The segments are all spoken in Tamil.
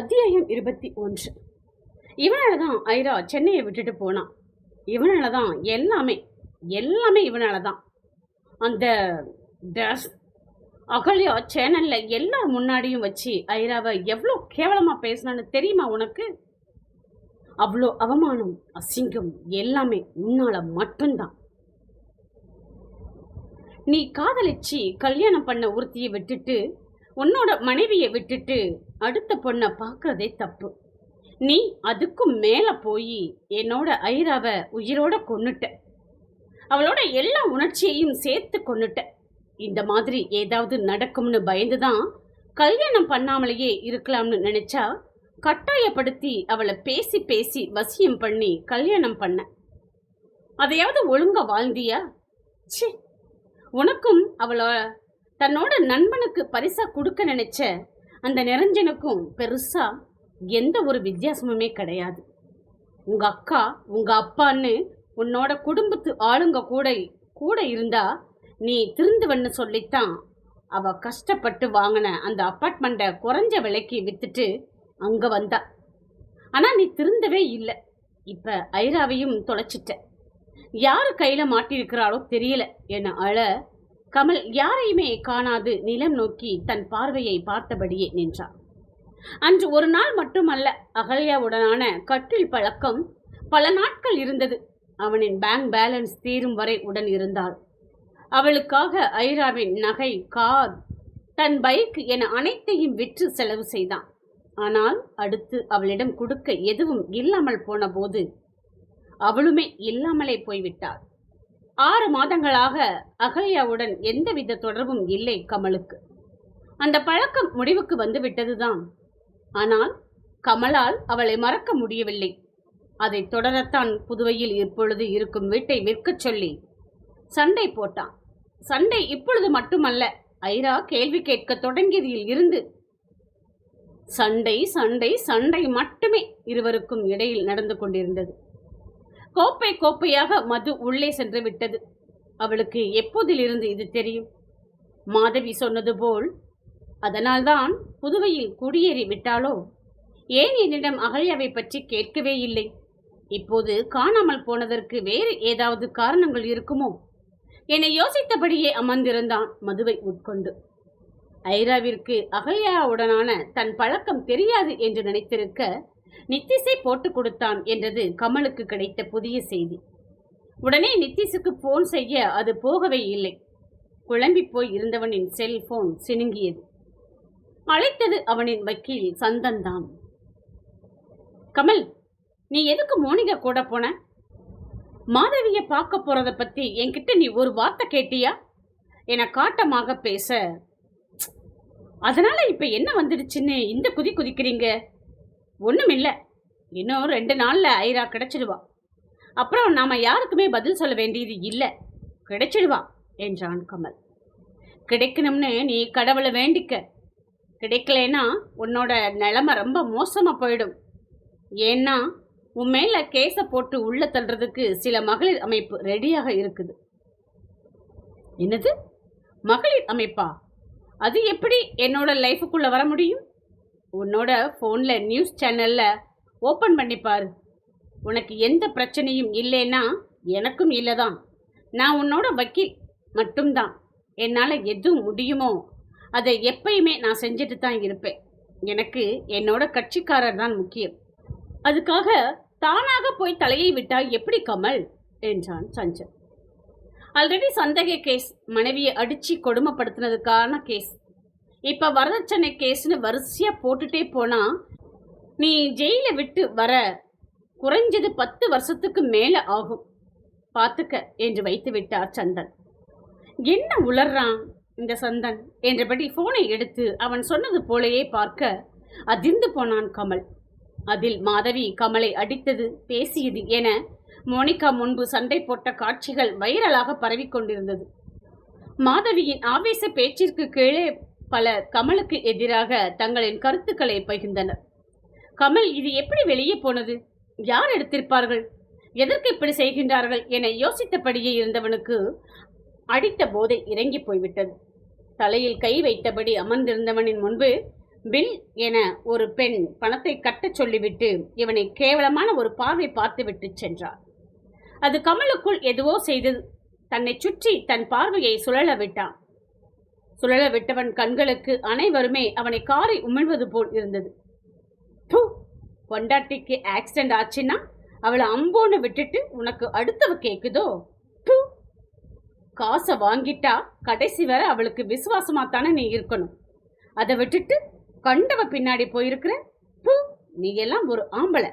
அத்தியாயம் இருபத்தி ஒன்று. இவனால தான் ஐரா சென்னையை விட்டுட்டு போனான். இவனால தான் எல்லாமே எல்லாமே இவனால தான் அந்த ட்ரெஸ் அகல்யா சேனலில் எல்லார் முன்னாடியும் வச்சு ஐராவை எவ்வளோ கேவலமாக பேசினான்னு தெரியுமா உனக்கு? அவ்வளோ அவமானம் அசிங்கம் எல்லாமே உன்னால மட்டும்தான். நீ காதலிச்சு கல்யாணம் பண்ண ஒருத்தியை விட்டுட்டு உன்னோட மனைவியை விட்டுட்டு அடுத்த பொண்ணை பார்க்கறதே தப்பு. நீ அதுக்கும் மேலே போய் என்னோட ஐராவை உயிரோட கொன்னுட்ட. அவளோட எல்லா உணர்ச்சியையும் சேர்த்து கொன்னுட்ட. இந்த மாதிரி ஏதாவது நடக்கும்னு பயந்து தான் கல்யாணம் பண்ணாமலேயே இருக்கலாம்னு நினைச்சா கட்டாயப்படுத்தி அவளை பேசி பேசி வசியம் பண்ணி கல்யாணம் பண்ண. அதையாவது ஒழுங்கா வாழ்ந்தியா? சி உனக்கும் அவளை தன்னோட நண்பனுக்கு பரிசா கொடுக்க நினைச்ச அந்த நிரஞ்சனுக்கும் பெருசாக எந்த ஒரு வித்தியாசமுமே கிடையாது. உங்கள் அக்கா உங்கள் அப்பான்னு உன்னோட குடும்பத்து ஆளுங்க கூட கூட இருந்தா நீ திருந்துவன்னு சொல்லித்தான் அவ கஷ்டப்பட்டு வாங்கின அந்த அப்பார்ட்மெண்ட்டை குறைஞ்ச விலைக்கு விற்றுட்டு அங்கே வந்தா. ஆனால் நீ திருந்தவே இல்லை. இப்போ ஐராவையும் தொலைச்சிட்ட. யார் கையில் மாட்டியிருக்கிறாளோ தெரியல. என அழ கமல் யாரையுமே காணாது நிலம் நோக்கி தன் பார்வையை பார்த்தபடியே நின்றார் அன்று ஒரு நாள் மட்டுமல்ல அகல்யாவுடனான கட்டில் பழக்கம் பல நாட்கள் இருந்தது. அவனின் பேங்க் பேலன்ஸ் தீரும் வரை உடன் இருந்தாள். அவளுக்காக ஐராவின் நகை கார் தன் பைக் என அனைத்தையும் விற்று செலவு செய்தான். ஆனால் அடுத்து அவளிடம் கொடுக்க எதுவும் இல்லாமல் போன போது அவளுமே இல்லாமலே போய்விட்டாள். ஆறு மாதங்களாக அகல்யாவுடன் எந்தவித தொடர்பும் இல்லை கமலுக்கு. அந்த பழக்கம் முடிவுக்கு வந்து விட்டதுதான் ஆனால் கமலால் அவளை மறக்க முடியவில்லை. அதை தொடரத்தான் புதுவையில் இப்பொழுது இருக்கும் வீட்டை விற்கச் சொல்லி சண்டை போட்டான். சண்டை இப்பொழுது மட்டுமல்ல ஐரா கேள்வி கேட்க தொடங்கியதில் இருந்து சண்டை சண்டை சண்டை மட்டுமே இருவருக்கும் இடையில் நடந்து கொண்டிருந்தது. கோப்பை கோப்பையாக மது உள்ளே சென்று விட்டது. அவளுக்கு எப்போதிலிருந்து இது தெரியும்? மாதவி சொன்னது போல் அதனால்தான் புதுவையில் குடியேறி விட்டாளோ? ஏன் என்னிடம் அகல்யாவை பற்றி கேட்கவே இல்லை? இப்போது காணாமல் போனதற்கு வேறு ஏதாவது காரணங்கள் இருக்குமோ? என்னை யோசித்தபடியே அமர்ந்திருந்தான் மதுவை உட்கொண்டு. ஐராவிற்கு அகல்யாவுடனான தன் பழக்கம் தெரியாது என்று நினைத்திருக்க நித்திசை போட்டு கொடுத்தான் என்றது கமலுக்கு கிடைத்த புதிய செய்தி. உடனே நித்திஷுக்கு போன் செய்ய அது போகவே இல்லை. குழம்பி போய் இருந்தவனின் செல்போன் சினுங்கியது. அழைத்தது அவனின் வக்கீல் சந்தன்தான். கமல் நீ எதுக்கு மோனிகா கூட போன? மாதவிய பார்க்க போறத பத்தி என்கிட்ட நீ ஒரு வார்த்தை கேட்டியா? என காட்டமாக பேச அதனால இப்ப என்ன வந்துடுச்சுன்னு இந்த குதி குதிக்கிறீங்க? ஒண்ணுமில்ல. இன்னும் ரெண்டு நாளில் ஐரா கிடச்சிடுவா. அப்புறம் நாம் யாருக்குமே பதில் சொல்ல வேண்டியது இல்லை. கிடைச்சிடுவா என்றான் கமல். கிடைக்கணும்னு நீ கடவுளை வேண்டிக்க. கிடைக்கலனா உன்னோட நிலமை ரொம்ப மோசமாக போயிடும். ஏன்னா உன் மேலே கேஸை போட்டு உள்ள தள்ளுறதுக்கு சில மகளிர் அமைப்பு ரெடியாக இருக்குது. என்னது? மகளிர் அமைப்பா? அது எப்படி என்னோட லைஃபுக்குள்ளே வர முடியும்? உன்னோட ஃபோனில் நியூஸ் சேனலில் ஓப்பன் பண்ணி உனக்கு எந்த பிரச்சனையும் இல்லைன்னா எனக்கும் இல்லை தான் நான் உன்னோட வக்கீல் மட்டும்தான். என்னால் எது முடியுமோ அதை எப்பயுமே நான் செஞ்சுட்டு தான் இருப்பேன். எனக்கு என்னோட கட்சிக்காரர் தான் முக்கியம். அதுக்காக தானாக போய் தலையை விட்டால் எப்படி கமல்? என்றான் சஞ்சய். ஆல்ரெடி சந்தேக கேஸ் மனைவியை அடித்து கொடுமைப்படுத்தினதுக்கான கேஸ் இப்போ வரதட்சணை கேஸ்னு வரிசையாக போட்டுட்டே போனா நீ ஜெயிலை விட்டு வர குறைஞ்சது பத்து வருஷத்துக்கு மேலே ஆகும். பார்த்துக்க என்று வைத்து விட்டார் சந்தன். என்ன உளர்றான் இந்த சந்தன்? என்றபடி போனை எடுத்து அவன் சொன்னது போலயே பார்க்க அதிர்ந்து போனான் கமல். அதில் மாதவி கமலை அடித்தது பேசியது என மோனிகா முன்பு சண்டை போட்ட காட்சிகள் வைரலாக பரவிக்கொண்டிருந்தது மாதவியின் ஆவேச பேச்சிற்கு கீழே பலர் கமலுக்கு எதிராக தங்களின் கருத்துக்களை பகிர்ந்தனர். கமல் இது எப்படி வெளியே போனது? யார் எடுத்திருப்பார்கள்? எதற்கு இப்படி செய்கின்றார்கள் என யோசித்தபடியே இருந்தவனுக்கு அடித்த போதை இறங்கி போய்விட்டது. தலையில் கை வைத்தபடி அமர்ந்திருந்தவனின் முன்பு பில் என ஒரு பெண் பணத்தை கட்டச் சொல்லிவிட்டு இவனை கேவலமான ஒரு பார்வை பார்த்துவிட்டு சென்றார் அது கமலுக்குள் எதுவோ செய்தது. தன்னை சுற்றி தன் பார்வையை சுழல விட்டான். சுழல விட்டவன் கண்களுக்கு அனைவருமே அவனை காரை உமிழ்வது போல் இருந்தது. "ப்பு, பொண்டாட்டிக்கு ஆக்சிடென்ட் ஆச்சுன்னா அவளை அம்போன்னு விட்டுட்டு உனக்கு அடுத்தவ கேக்குதோ? ப்பு. காசை வாங்கிட்டா கடைசி வரை அவளுக்கு விசுவாசமா தானே நீ இருக்கணும். அதை விட்டுட்டு கண்டவ பின்னாடி போயிருக்கிற பூ நீ எல்லாம் ஒரு ஆம்பளை.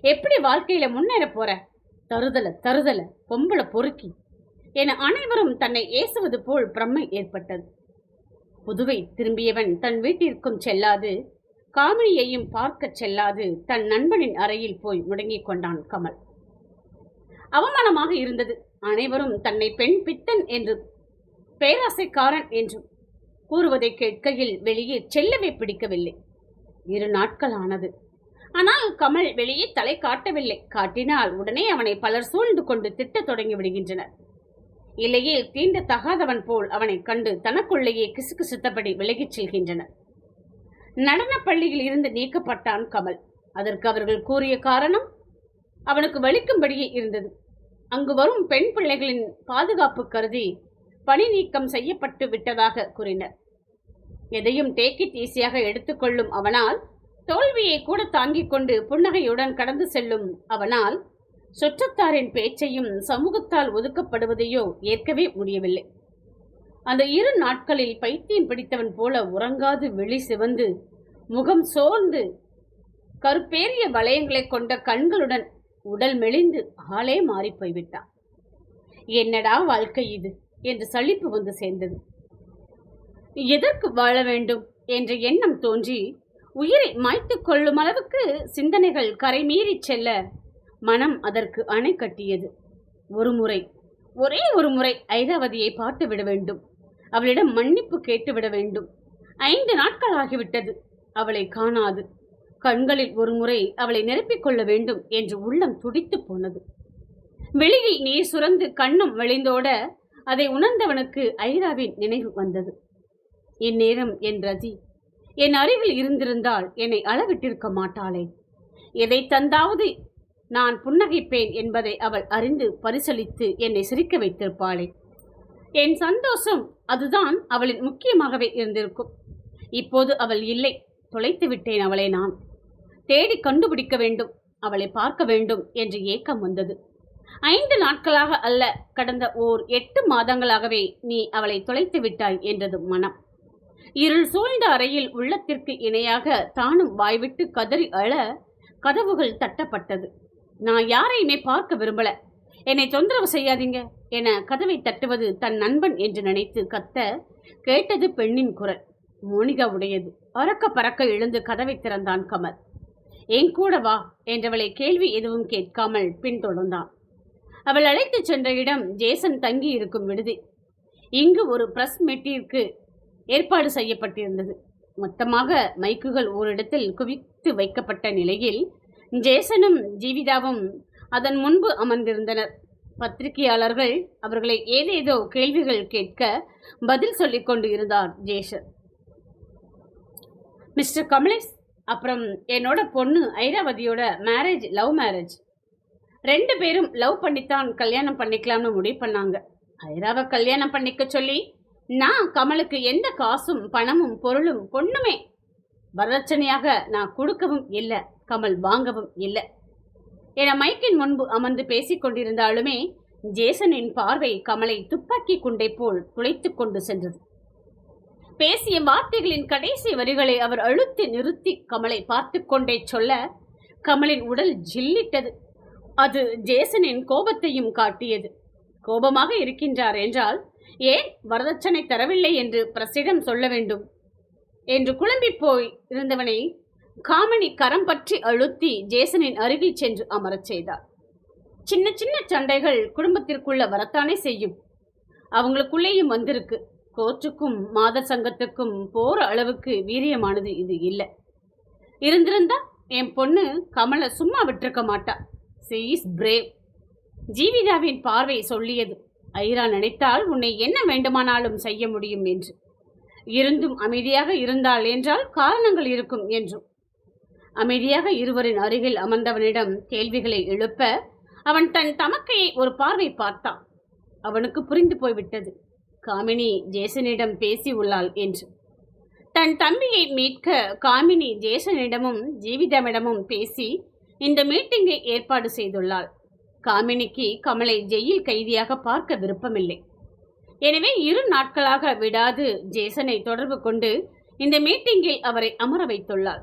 எப்படி வாழ்க்கையில முன்னேற போற? தருதல தருதல பொம்பளை பொறுக்கி. என அனைவரும் தன்னை ஏசுவது போல் பிரம்மை ஏற்பட்டது. புதுவை திரும்பியவன் தன் வீட்டிற்கும் செல்லாது காமினியையும் பார்க்கச் செல்லாது தன் நண்பனின் அறையில் போய் முடங்கிக் கொண்டான் கமல். அவமானமாக இருந்தது. அனைவரும் தன்னை பெண் பித்தன் என்று பேராசைக்காரன் என்றும் கூறுவதை கேட்கையில் வெளியே செல்லவே பிடிக்கவில்லை. இரு நாட்கள் ஆனது ஆனால் கமல் வெளியே தலை காட்டவில்லை. காட்டினால் உடனே அவனை பலர் சூழ்ந்து கொண்டு திட்டத் தொடங்கி விடுகின்றனர். இல்லையே தீண்ட தகாதவன் போல் அவனை கண்டு தனக்குள்ளேயே கிசுகிசுத்தபடி விலகிச் செல்கின்றனர் நடனப் பள்ளியில் இருந்து நீக்கப்பட்டான் கமல். அதற்கு அவர்கள் கூறிய காரணம்? அவனுக்கு வலிக்கும்படியே இருந்தது. அங்கு வரும் பெண் பிள்ளைகளின் பாதுகாப்பு கருதி பணி நீக்கம் செய்யப்பட்டு விட்டதாக கூறினர். எதையும் டேக்கிட் ஈஸியாக எடுத்துக்கொள்ளும் அவனால் தோல்வியை கூட தாங்கிக் கொண்டு புன்னகையுடன் கடந்து செல்லும் அவனால் சுற்றத்தாரின் பேச்சையும் சமூகத்தால் ஒதுக்கப்படுவதையோ ஏற்கவே முடியவில்லை. அந்த இரு நாட்களில் பைத்தியம் பிடித்தவன் போல உறங்காது வெளி சிவந்து முகம் சோர்ந்து கருப்பேறிய வளையங்களை கொண்ட கண்களுடன் உடல் மெலிந்து ஆளே மாறிப் போய்விட்டான். என்னடா வாழ்க்கை இது? என்று சலிப்பு வந்து சேர்ந்தது. எதற்கு வாழ வேண்டும்? என்ற எண்ணம் தோன்றி உயிரை மாய்த்து கொள்ளும் அளவுக்கு சிந்தனைகள் கரைமீறிச் செல்ல மனம் அதற்கு அணை கட்டியது. ஒரு முறை ஒரே ஒரு முறை ஐராவதியை பார்த்து விட வேண்டும். அவளிடம் மன்னிப்பு கேட்டு விட வேண்டும். ஐந்து நாட்கள் ஆகிவிட்டது அவளை காணாது. கண்களில் ஒரு முறை அவளை நிரப்பிக் கொள்ள வேண்டும் என்று உள்ளம் துடித்துப் போனது. வெளியில் நீர் சுரந்து கண்ணும் வெளிந்தோட அதை உணர்ந்தவனுக்கு ஐராவின் நினைவு வந்தது. இந்நேரம் என் ரதி என் அருகில் இருந்திருந்தால் என்னை அளவிட்டிருக்க மாட்டாளே. எதை தந்தாவது நான் புன்னகைப்பேன் என்பதை அவள் அறிந்து பரிசளித்து என்னை சிரிக்க வைத்திருப்பாளே. என் சந்தோஷம் அதுதான் அவளின் முக்கியமாகவே இருந்திருக்கும். இப்போது அவள் இல்லை. தொலைத்து விட்டேன் அவளை நான். தேடி கண்டுபிடிக்க வேண்டும். அவளை பார்க்க வேண்டும் என்று ஏக்கம் வந்தது. ஐந்து நாட்களாக அல்ல கடந்த ஓர் எட்டு மாதங்களாகவே நீ அவளை தொலைத்து விட்டாய் என்றது மனம். இருள் சூழ்ந்த அறையில் உள்ளத்திற்கு இணையாக தானும் வாய்விட்டு கதறி அழ கதவுகள் தட்டப்பட்டது. நான் யாரையுமே பார்க்க விரும்பல. என்னை தொந்தரவு செய்யாதீங்க என கதவை தட்டுவது தன் நண்பன் என்று நினைத்து கத்த கேட்டது பெண்ணின் குரல். மோனிகா உடையது அறக்க பறக்க எழுந்து கதவை திறந்தான் கமல். என் கூட வா என்றவளை கேள்வி எதுவும் கேட்காமல் பின்தொடர்ந்தான். அவள் அழைத்துச் சென்ற இடம் ஜேசன் தங்கி இருக்கும் விடுதி. இங்கு ஒரு பிரஸ் மீட்டிற்கு ஏற்பாடு செய்யப்பட்டிருந்தது. மொத்தமாக மைக்குகள் ஓரிடத்தில் குவித்து வைக்கப்பட்ட நிலையில் ஜேசனும் ஜீவிதாவும் அதன் முன்பு அமர்ந்திருந்தனர். பத்திரிகையாளர்கள் அவர்களை ஏதேதோ கேள்விகள் கேட்க பதில் சொல்லிக் கொண்டு இருந்தார் ஜேசன். மிஸ்டர் கமலேஷ் அப்புறம் என்னோட பொண்ணு ஐராவதியோட மேரேஜ் லவ் மேரேஜ் ரெண்டு பேரும் லவ் பண்ணித்தான் கல்யாணம் பண்ணிக்கலாம்னு முடிவு பண்ணாங்க. ஐராவை கல்யாணம் பண்ணிக்க சொல்லி நான் கமலுக்கு எந்த காசும் பணமும் பொருளும் பொண்ணுமே வரதட்சணையாக நான் கொடுக்கவும் இல்லை. கமல் வாங்கவும் இல்லை. என மைக்கின் முன்பு அமர்ந்து பேசிக் கொண்டிருந்தாலுமே ஜேசனின் பார்வை கமலை துப்பாக்கி குண்டை போல் துளைத்து கொண்டு சென்றது. பேசிய வார்த்தைகளின் கடைசி வரிகளை அவர் அழுத்தி நிறுத்தி கமலை பார்த்து கொண்டே சொல்ல கமலின் உடல் ஜில்லிட்டது. அது ஜேசனின் கோபத்தையும் காட்டியது. கோபமாக இருக்கின்றார் என்றால் ஏன் வரதட்சணை தரவில்லை என்று பிரசிடம் சொல்ல வேண்டும்? என்று குழம்பி போய் இருந்தவனை காமனி கரம் பற்றி அழுத்தி ஜேசனின் அருகில் சென்று அமரச் செய்தார். சின்ன சின்ன சண்டைகள் குடும்பத்திற்குள்ள வரத்தானே செய்யும். அவங்களுக்குள்ளேயும் வந்திருக்கு. கோர்ட்டுக்கும் மாத சங்கத்துக்கும் போற அளவுக்கு வீரியமானது இது இல்லை. இருந்திருந்தா என் பொண்ணு கமலை சும்மா விட்டிருக்க மாட்டா. இஸ் பிரேவ் ஜீவிதாவின் பார்வை சொல்லியது. ஐரா நினைத்தால் உன்னை என்ன வேண்டுமானாலும் செய்ய முடியும் என்று. இருந்தும் அமைதியாக இருந்தாள் என்றால் காரணங்கள் இருக்கும் என்றும். அமைதியாக இருவரின் அருகில் அமர்ந்தவனிடம் கேள்விகளை எழுப்ப அவன் தன் தமக்கையை ஒரு பார்வை பார்த்தான். அவனுக்கு புரிந்து போய்விட்டது. காமினி ஜேசனிடம் பேசி உள்ளாள் என்று. தன் தம்பியை மீட்க காமினி ஜேசனிடமும் ஜீவிதமிடமும் பேசி இந்த மீட்டிங்கை ஏற்பாடு செய்துள்ளாள். காமினிக்கு கமலை ஜெயில் கைதியாக பார்க்க விருப்பமில்லை. எனவே இரு நாட்களாக விடாது ஜேசனை தொடர்பு கொண்டு இந்த மீட்டிங்கில் அவரை அமர வைத்துள்ளாள்.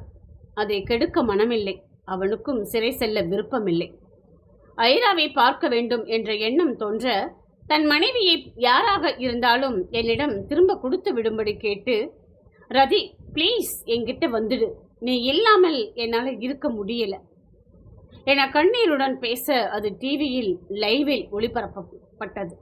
அதை கெடுக்க மனமில்லை. அவனுக்கும் சிறை செல்ல விருப்பமில்லை. ஐராவை பார்க்க வேண்டும் என்ற எண்ணம் தோன்ற தன் மனைவியை யாராக இருந்தாலும் என்னிடம் திரும்ப கொடுத்து விடும்படி கேட்டு ரதி ப்ளீஸ் என்கிட்ட வந்துடு. நீ இல்லாமல் என்னால் இருக்க முடியல. என கண்ணீருடன் பேச அது டிவியில் லைவில் ஒளிபரப்பப்பட்டது.